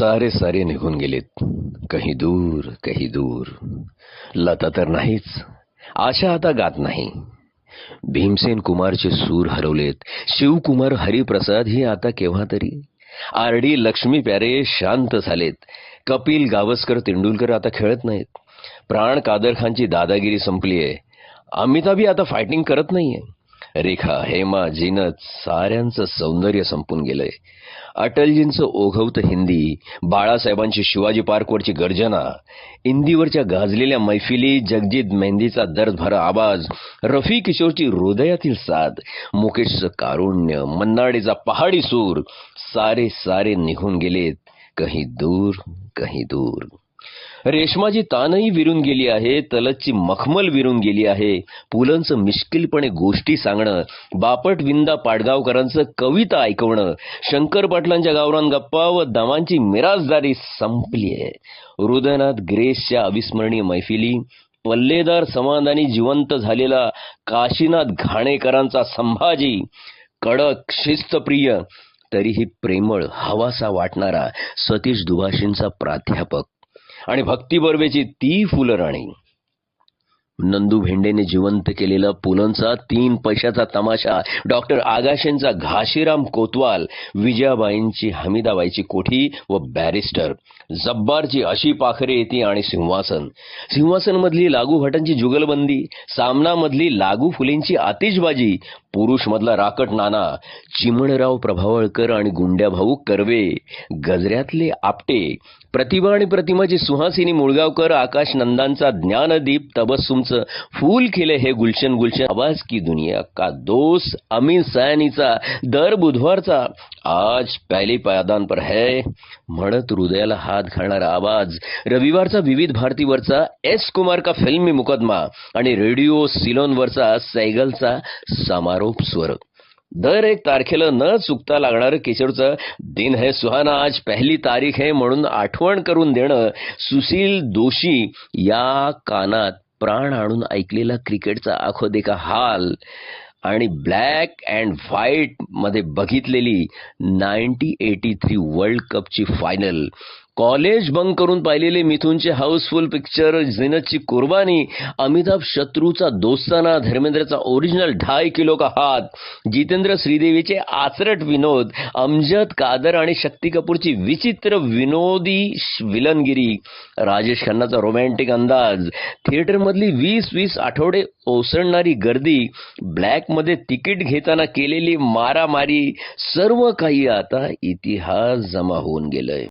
सारे सारे निघून गेलेत. काही दूर काही दूर. लता तर नाहीच. आशा आता गात नाही. भीमसेन कुमारचे सूर हरवलेत. शिवकुमार हरिप्रसाद ही आता केव्हा तरी? आर डी लक्ष्मी प्यारे शांत झालेत. कपिल गावस्कर तेंडुलकर आता खेळत नाहीत. प्राण कादर खानची दादागिरी संपलीये. अमिताभी आता फायटिंग करत नाहीये. रेखा हेमा जिनत साऱ्यांचं सौंदर्य संपून गेलंय. अटलजींचं ओघवत हिंदी बाळासाहेबांची शिवाजी पार्कवरची गर्जना इंदीवरच्या गाजलेल्या मैफिली जगजीत मेहंदीचा दर्द भरा आवाज रफी किशोरची हृदयातील साथ मुकेशचं कारुण्य मन्नाडेचा पहाडी सूर सारे सारे निघून गेलेत कही दूर कही दूर. रेशमाची तानही विरून गेली आहे तलतची मखमल विरून गेली आहे. पुलंचं मिश्किलपणे गोष्टी सांगणं बापट विंदा पाडगावकरांचं कविता ऐकवणं शंकर पाटलांच्या गावरान गप्पा व दमांची मिराजदारी संपली आहे. हृदयनाथ ग्रेसच्या अविस्मरणीय मैफिली पल्लेदार समाधानी जिवंत झालेला काशीनाथ घाणेकरांचा संभाजी कडक शिस्तप्रिय तरीही प्रेमळ हवासा वाटणारा सतीश दुभाषींचा प्राध्यापक. आणि भक्ती बर्वेची ती फुलराणी. नंदू भेंडेने जिवंत केलेला पुलंचा तीन पैशाचा तमाशा डॉक्टर आगाशेंचा घाशीराम कोतवाल विजयाबाईंची हमीदाबाईची कोठी व बॅरिस्टर जब्बारची अशी पाखरे येते आणि सिंहासन. सिंहासन मधली लागू भटांची जुगलबंदी सामना मधली लागू फुलेंची आतिषबाजी पुरुष मधला राकट नाना चिमणराव प्रभावळकर आणि गुंड्या भाऊ कर्वे गजऱ्यातले आपटे प्रतिभा आणि प्रतिमाची सुहासिनी मुळगावकर आकाश नंदांचा ज्ञानदीप तबस्सुमचं फूल खिले हे गुलशन गुलशन आवाज की दुनिया का दोस्त अमीन सयानीचा दर बुधवारचा आज पहली पायदान पर है म्हणत हृदयाला हात घालणारा आवाज. रविवारचा विविध भारतीवरचा एस कुमार का फिल्मी मुकदमा आणि रेडिओ सिलोनवरचा सैगलचा समारोप स्वर. दर एक तारखेला न चुकता लागणारं किशोरचं दिन है सुहाना. आज पहिली तारीख आहे म्हणून आठवण करून देणं सुशील दोषी या कानात प्राण आणून ऐकलेला क्रिकेटचा आखो देखा हाल. आणि ब्लॅक अँड व्हाईटमध्ये बघितलेली नाईन्टी एटी थ्री वर्ल्ड कपची फायनल. कॉलेज बंक करून पाहिलेले मिथूनचे हाऊसफुल पिक्चर झिनतची कुर्बानी अमिताभ शत्रूचा दोस्ताना धर्मेंद्रचा ओरिजिनल ढाय किलो का हात जितेंद्र श्रीदेवीचे आचरट विनोद अमजद कादर आणि शक्ती कपूरची विचित्र विनोदी विलनगिरी राजेश खन्नाचा रोमॅन्टिक अंदाज थिएटरमधली वीस वीस आठवडे ओसळणारी गर्दी ब्लॅकमध्ये तिकीट घेताना केलेली मारामारी सर्व काही आता इतिहास जमा होऊन गेलंय.